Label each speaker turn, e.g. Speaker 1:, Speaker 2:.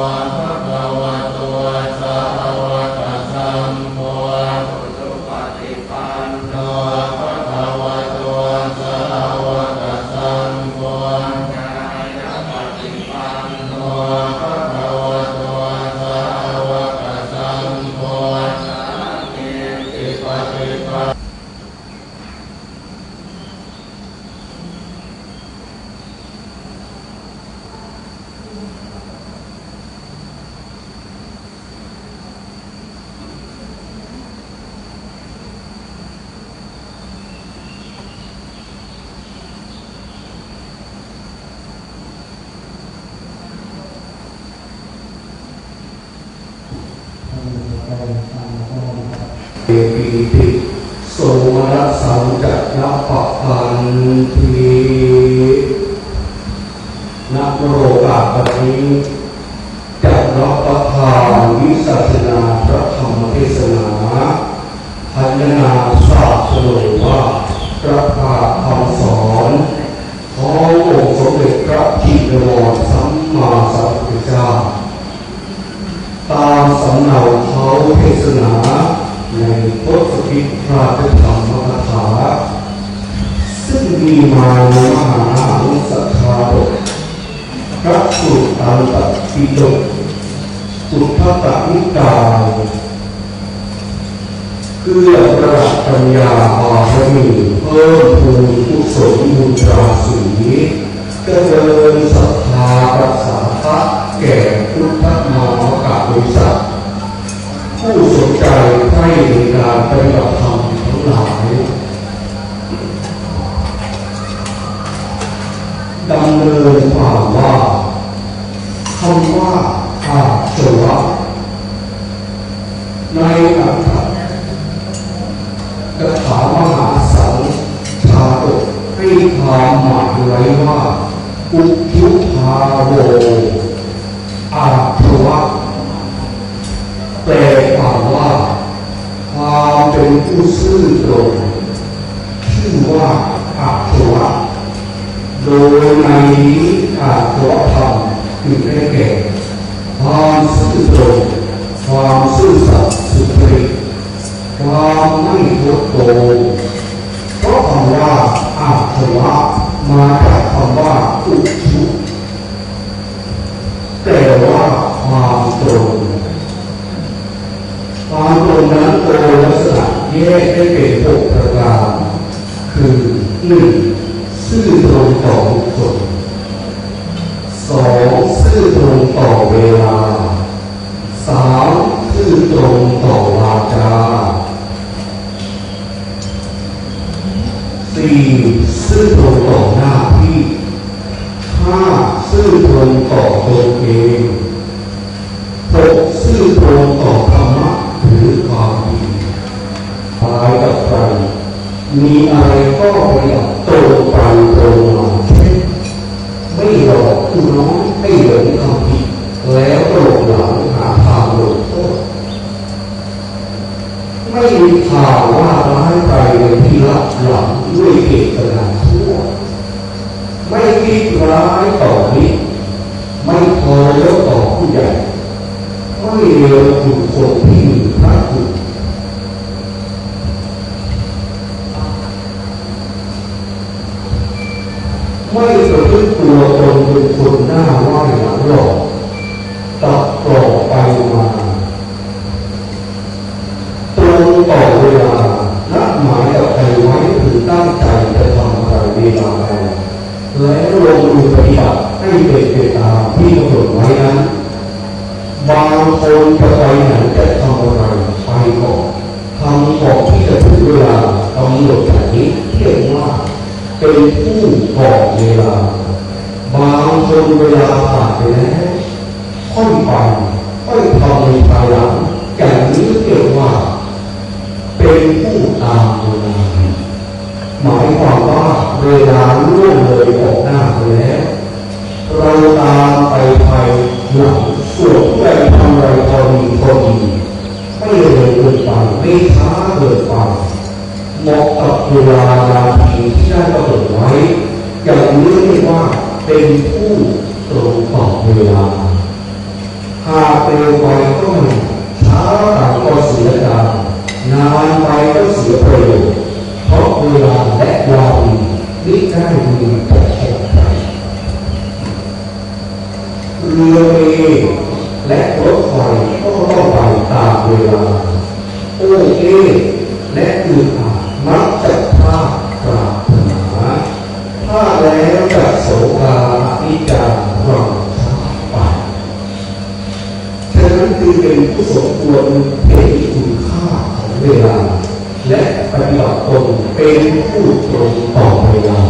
Speaker 1: นโนภะคะวะโตสาวกสัมโฆสุปฏิปันโนภะคะวะโตสาวกสัมโฆญาณปฏิปันโนภะคะวะโตสาวกสัมโฆอิปฏิปัน
Speaker 2: ทิโสมนัสสังจักนัปะพันธีนักโรกาปนี้จักรับประทานวิสัชนาพระธรรมเทศนาพันนาทราบเฉลยว่าพระพาคำสอนขององค์สมเด็จพระจิตรวรสัมมาสัมพุทธเจ้าตามสำเนาเขาเทศนา ในพุทธกิพระธรรมกถาซึ่งมีมาในมหาอุสธาดกพระสุตตันตปิฎกสุทธตนิกายเพื่อประดับปัญญาบารมีเพิ่มพูนกุศลบุญราศีเจริญศรัทธารักษาพระแก่พุทธมากาบริษัทผู้สน ใจใคร่ในการปฏิบัติธรรมทั้งหลายดำเนินความว่าคำว่าอาสวะในอัตถกถามหาสังชาดกให้ความหมายไว้ว่า อุทุภาโวอาสวะ แปลความว่า ความเป็น ชื่อตรงชื่อว่าอาสวะโดยในนี้อาสวะธรรมคือได้แก่ความซื่อตรงความซื่อสัตย์สุจริตความไม่โกโกงเพราะคำว่าอาสวะมาจากคำว่าอุชุแปลว่าความตรง ความตรงนั้นโดยลักษณะ แยกได้เป็นหกประการคือหนึ่งซื่อตรงต่อบุคคลสองซื่อตรงต่อเวลาสามซื่อตรงต่อวาจาสี่ซื่อตรงต่อหน้าที่ห้าซื่อตรงต่อตนเองหกซื่อตรงต่อ มีอะไรก็พยายามตรงไปตรงมาเช่นไม่หลอกผู้น้อยไม่หลงคำผิดแล้วหลงหลังหาทางหลงโทษไม่มีข่าวว่าร้ายไปในที่รับหลังด้วยเจตนาชั่วไม่คิดร้ายต่อมิตรไม่พอแล้วต่อผู้ใหญ่ไม่เลวถูกคนที่มีพระคุณไม่ ประพฤติตัวตนเป็นคนหน้าไหวหลังหลอกตัดต่อไปมาตรงต่อเวลานัดหมายกับใครไว้ถึงตั้งใจจะทำอะไรเวลาใดแล้วลงมือปฏิบัติให้เป็นไปตามที่กำหนดไว้นั้นบางคนจะไปไหนจะทำอะไรไปก่อนทำของที่จะถึงเวลากำหนดแบบนี้เรียกว่า เป็นผู้บอกเวลา บางคนเวลาผ่านไปแล้วค่อยไปค่อยทำในภายหลังอย่างนี้เรียกว่า เป็นผู้ตามเวลาหมายความว่าเวลาล่วงเลยออกหน้าไปแล้วเราตามไปภายหลังส่วนผู้ใดทำอะไรพอดีพอดีไม่เร็วเกินไปไม่ช้าเกินไป เหมาะกับเวลานาทีที่ได้กำหนดไว้ อย่างนี้เรียกว่าเป็นผู้ตรงต่อเวลา หากเร็วไปก็ไม่ช้าต่างก็เสียดายนานไปก็เสียประโยชน์เพราะเวลาและวารีมิได้มีแต่แค่ใครเรือเมและรถไฟก็ต้องไปตามเวลาโอเอและอือ แล้วจะโสกาปิจารเราช้าไปฉะนั้นคือเป็นผู้สมควรเห็นคุณค่าของเวลา และปฏิบัติตนเป็นผู้ตรงต่อเวลา